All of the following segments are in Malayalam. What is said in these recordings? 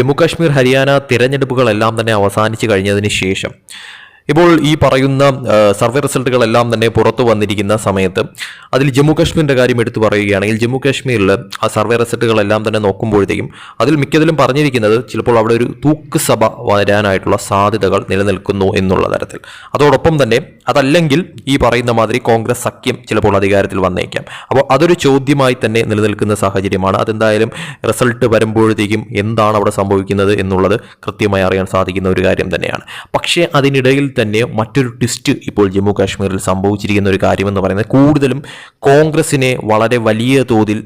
ജമ്മു കാശ്മീർ ഹരിയാന തിരഞ്ഞെടുപ്പുകളെല്ലാം തന്നെ അവസാനിച്ചു കഴിഞ്ഞതിന് ശേഷം. ഇപ്പോൾ ഈ പറയുന്ന സർവേ റിസൾട്ടുകളെല്ലാം തന്നെ പുറത്തു വന്നിരിക്കുന്ന സമയത്ത് അതിൽ ജമ്മു കാശ്മീരിന്റെ കാര്യം എടുത്തു പറയുകയാണെങ്കിൽ ജമ്മു കാശ്മീരിൽ ആ സർവേ റിസൾട്ടുകളെല്ലാം തന്നെ നോക്കുമ്പോഴത്തേക്കും അതിൽ മിക്കതിലും പറഞ്ഞിരിക്കുന്നത് ചിലപ്പോൾ അവിടെ ഒരു തൂക്ക് സഭ വരാനായിട്ടുള്ള സാധ്യതകൾ നിലനിൽക്കുന്നു എന്നുള്ള തരത്തിൽ. അതോടൊപ്പം തന്നെ അതല്ലെങ്കിൽ ഈ പറയുന്ന മാതിരി കോൺഗ്രസ് സഖ്യം ചിലപ്പോൾ അധികാരത്തിൽ വന്നേക്കാം. അപ്പോൾ അതൊരു ചോദ്യമായി തന്നെ നിലനിൽക്കുന്ന സാഹചര്യമാണ്. അതെന്തായാലും റിസൾട്ട് വരുമ്പോഴത്തേക്കും എന്താണ് അവിടെ സംഭവിക്കുന്നത് എന്നുള്ളത് കൃത്യമായി അറിയാൻ സാധിക്കുന്ന ഒരു കാര്യം തന്നെയാണ്. പക്ഷേ അതിനിടയിൽ തന്നെ മറ്റൊരു ട്വിസ്റ്റ് ഇപ്പോൾ ജമ്മു കാശ്മീരിൽ സംഭവിച്ചിരിക്കുന്ന ഒരു കാര്യമെന്ന് പറയുന്നത് കൂടുതലും കോൺഗ്രസിനെ വളരെ വലിയ തോതിൽ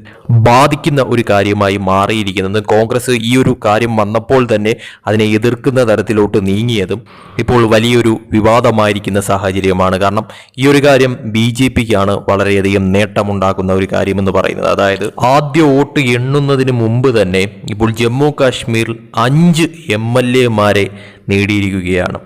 ബാധിക്കുന്ന ഒരു കാര്യമായി മാറിയിരിക്കുന്നത്. കോൺഗ്രസ് ഈ ഒരു കാര്യം വന്നപ്പോൾ തന്നെ അതിനെ എതിർക്കുന്ന തരത്തിലോട്ട് നീങ്ങിയതും ഇപ്പോൾ വലിയൊരു വിവാദമായിരിക്കുന്ന സാഹചര്യമാണ്. കാരണം ഈ ഒരു കാര്യം ബി ജെ പിക്കാണ് വളരെയധികം നേട്ടമുണ്ടാക്കുന്ന ഒരു കാര്യമെന്ന് പറയുന്നത്. അതായത് ആദ്യ വോട്ട് എണ്ണുന്നതിന് മുമ്പ് തന്നെ ഇപ്പോൾ ജമ്മു കാശ്മീരിൽ അഞ്ച് എം എൽ എമാരെ നേടിയിരിക്കുകയാണ്.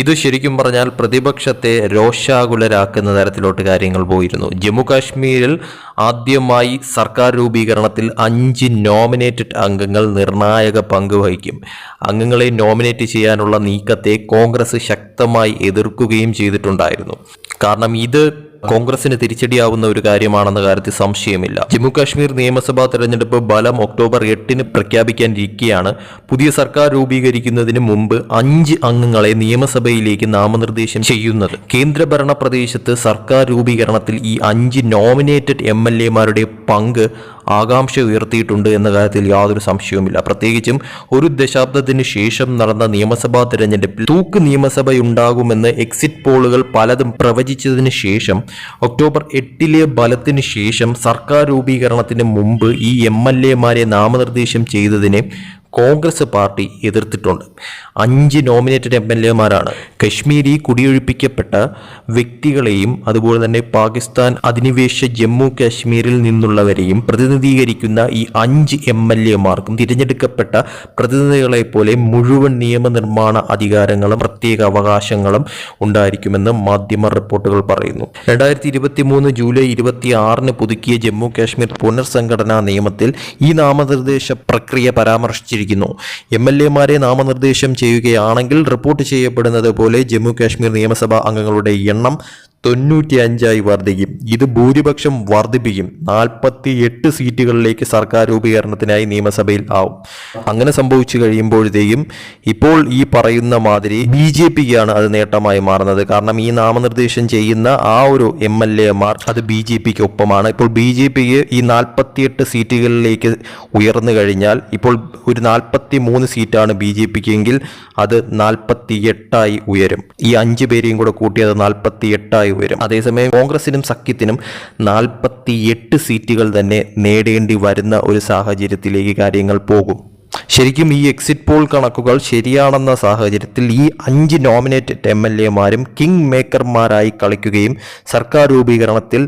ഇത് ശരിക്കും പറഞ്ഞാൽ പ്രതിപക്ഷത്തെ രോഷാകുലരാക്കുന്ന തരത്തിലോട്ട് കാര്യങ്ങൾ പോയിരുന്നു. ജമ്മു കാശ്മീരിൽ ആദ്യമായി സർക്കാർ രൂപീകരണത്തിൽ അഞ്ച് നോമിനേറ്റഡ് അംഗങ്ങൾ നിർണായക പങ്ക് വഹിക്കും. അംഗങ്ങളെ നോമിനേറ്റ് ചെയ്യാനുള്ള നീക്കത്തെ കോൺഗ്രസ് ശക്തമായി എതിർക്കുകയും ചെയ്തിട്ടുണ്ടായിരുന്നു. കാരണം ഇത് കോൺഗ്രസിന് തിരിച്ചടിയാവുന്ന ഒരു കാര്യമാണെന്ന കാര്യത്തിൽ സംശയമില്ല. ജമ്മു കാശ്മീർ നിയമസഭാ തെരഞ്ഞെടുപ്പ് ബലം ഒക്ടോബർ എട്ടിന് പ്രഖ്യാപിക്കാനിരിക്കെയാണ്. പുതിയ സർക്കാർ രൂപീകരിക്കുന്നതിന് മുമ്പ് അഞ്ച് അംഗങ്ങളെ നിയമസഭയിലേക്ക് നാമനിർദ്ദേശം ചെയ്യുന്നത്. കേന്ദ്രഭരണ പ്രദേശത്ത് സർക്കാർ രൂപീകരണത്തിൽ ഈ അഞ്ച് നോമിനേറ്റഡ് എം എൽ എമാരുടെ പങ്ക് ആകാംക്ഷ ഉയർത്തിയിട്ടുണ്ട് എന്ന കാര്യത്തിൽ യാതൊരു സംശയവുമില്ല. പ്രത്യേകിച്ചും ഒരു ദശാബ്ദത്തിന് ശേഷം നടന്ന നിയമസഭാ തെരഞ്ഞെടുപ്പിൽ തൂക്ക് നിയമസഭയുണ്ടാകുമെന്ന് എക്സിറ്റ് പോളുകൾ പലതും പ്രവചിച്ചതിന് ശേഷം ഒക്ടോബർ എട്ടിലെ ബലത്തിന് ശേഷം സർക്കാർ രൂപീകരണത്തിന് മുമ്പ് ഈ എം എൽ എമാരെ നാമനിർദ്ദേശം ചെയ്തതിനെ കോൺഗ്രസ് പാർട്ടി എതിർത്തിട്ടുണ്ട്. അഞ്ച് നോമിനേറ്റഡ് എം എൽ എമാരാണ്. കശ്മീരി കുടിയൊഴിപ്പിക്കപ്പെട്ട വ്യക്തികളെയും അതുപോലെ തന്നെ പാകിസ്ഥാൻ അധിനിവേശ ജമ്മു കാശ്മീരിൽ നിന്നുള്ളവരെയും പ്രതിനിധീകരിക്കുന്ന ഈ അഞ്ച് എം എൽ എമാർക്കും തിരഞ്ഞെടുക്കപ്പെട്ട പ്രതിനിധികളെ പോലെ മുഴുവൻ നിയമനിർമ്മാണ അധികാരങ്ങളും പ്രത്യേക അവകാശങ്ങളും ഉണ്ടായിരിക്കുമെന്ന് മാധ്യമ റിപ്പോർട്ടുകൾ പറയുന്നു. രണ്ടായിരത്തി ഇരുപത്തി മൂന്ന് ജൂലൈ ഇരുപത്തി ആറിന് പുതുക്കിയ ജമ്മു കാശ്മീർ പുനർസംഘടനാ നിയമത്തിൽ ഈ നാമനിർദ്ദേശ പ്രക്രിയ പരാമർശിച്ചിരിക്കുന്നു എം എൽ എമാരെ നാമനിർദ്ദേശം ചെയ്യുകയാണെങ്കിൽ റിപ്പോർട്ട് ചെയ്യപ്പെടുന്നത് പോലെ ജമ്മു കാശ്മീർ നിയമസഭാ അംഗങ്ങളുടെ എണ്ണം തൊണ്ണൂറ്റി അഞ്ചായി വർദ്ധിക്കും ഇത് ഭൂരിപക്ഷം വർദ്ധിപ്പിക്കും നാൽപ്പത്തി എട്ട് സീറ്റുകളിലേക്ക് സർക്കാർ രൂപീകരണത്തിനായി നിയമസഭയിൽ ആവും. അങ്ങനെ സംഭവിച്ചു കഴിയുമ്പോഴത്തേക്കും ഇപ്പോൾ ഈ പറയുന്ന മാതിരി ബി ജെ പിക്കാണ് അത് നേട്ടമായി മാറുന്നത്. കാരണം ഈ നാമനിർദ്ദേശം ചെയ്യുന്ന ആ ഒരു എം എൽ എമാർ അത് ബി ജെ പിക്ക് ഒപ്പമാണ് ഇപ്പോൾ ബി ജെ പിക്ക് ഈ നാൽപ്പത്തിയെട്ട് സീറ്റുകളിലേക്ക് ഉയർന്നു കഴിഞ്ഞാൽ ഇപ്പോൾ ഒരു നാൽപ്പത്തി മൂന്ന് സീറ്റാണ് ബി ജെ പിക്ക് എങ്കിൽ അത് നാൽപ്പത്തി എട്ടായി ഉയരും. ഈ അഞ്ച് പേരെയും കൂടെ കൂട്ടി അത് നാൽപ്പത്തി എട്ടായി ഉയരും. അതേസമയം കോൺഗ്രസിനും സഖ്യത്തിനും നാൽപ്പത്തി എട്ട് സീറ്റുകൾ തന്നെ നേടേണ്ടി വരുന്ന ഒരു സാഹചര്യത്തിലേക്ക് കാര്യങ്ങൾ പോകും. ശരിക്കും ഈ എക്സിറ്റ് പോൾ കണക്കുകൾ ശരിയാണെന്ന സാഹചര്യത്തിൽ ഈ അഞ്ച് നോമിനേറ്റഡ് എം എൽ എമാരും കിങ് മേക്കർമാരായി കളിക്കുകയും സർക്കാർ രൂപീകരണത്തിൽ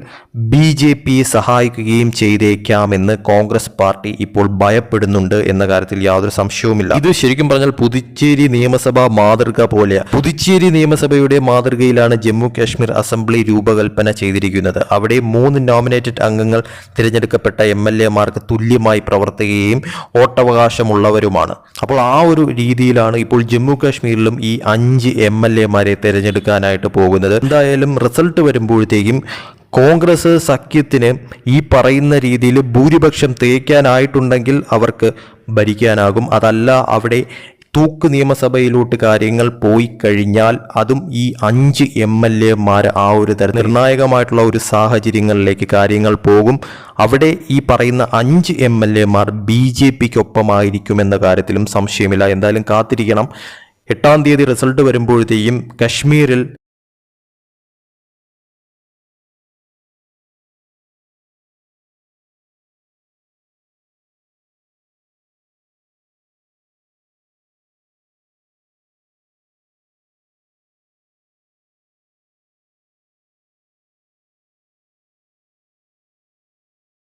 ബി ജെ പിയെ സഹായിക്കുകയും ചെയ്തേക്കാമെന്ന് കോൺഗ്രസ് പാർട്ടി ഇപ്പോൾ ഭയപ്പെടുന്നുണ്ട് എന്ന കാര്യത്തിൽ യാതൊരു സംശയവുമില്ല. ഇത് ശരിക്കും പറഞ്ഞാൽ പുതുച്ചേരി നിയമസഭ മാതൃക പോലെയാണ് പുതുച്ചേരി നിയമസഭയുടെ മാതൃകയിലാണ് ജമ്മു കാശ്മീർ അസംബ്ലി രൂപകൽപ്പന ചെയ്തിരിക്കുന്നത്. അവിടെ മൂന്ന് നോമിനേറ്റഡ് അംഗങ്ങൾ തിരഞ്ഞെടുക്കപ്പെട്ട എം എൽ എമാർക്ക് തുല്യമായി പ്രവർത്തിക്കുകയും വോട്ടവകാശമുള്ളവരുമാണ് അപ്പോൾ ആ ഒരു രീതിയിലാണ് ഇപ്പോൾ ജമ്മു കാശ്മീരിലും ഈ അഞ്ച് എം എൽ എമാരെ തിരഞ്ഞെടുക്കാനായിട്ട് പോകുന്നത്. എന്തായാലും റിസൾട്ട് വരുമ്പോഴത്തേക്കും കോൺഗ്രസ് സഖ്യത്തിന് ഈ പറയുന്ന രീതിയിൽ ഭൂരിപക്ഷം തേക്കാനായിട്ടുണ്ടെങ്കിൽ അവർക്ക് ഭരിക്കാനാകും. അതല്ല അവിടെ തൂക്ക് നിയമസഭയിലോട്ട് കാര്യങ്ങൾ പോയി കഴിഞ്ഞാൽ അതും ഈ അഞ്ച് എം എൽ എമാർ ആ ഒരു തരം നിർണായകമായിട്ടുള്ള ഒരു സാഹചര്യങ്ങളിലേക്ക് കാര്യങ്ങൾ പോകും. അവിടെ ഈ പറയുന്ന അഞ്ച് എം എൽ എമാർ ബി ജെ പിക്കൊപ്പമായിരിക്കുമെന്ന കാര്യത്തിലും സംശയമില്ല. എന്തായാലും കാത്തിരിക്കണം. എട്ടാം തീയതി റിസൾട്ട് വരുമ്പോഴത്തേക്കും കശ്മീരിൽ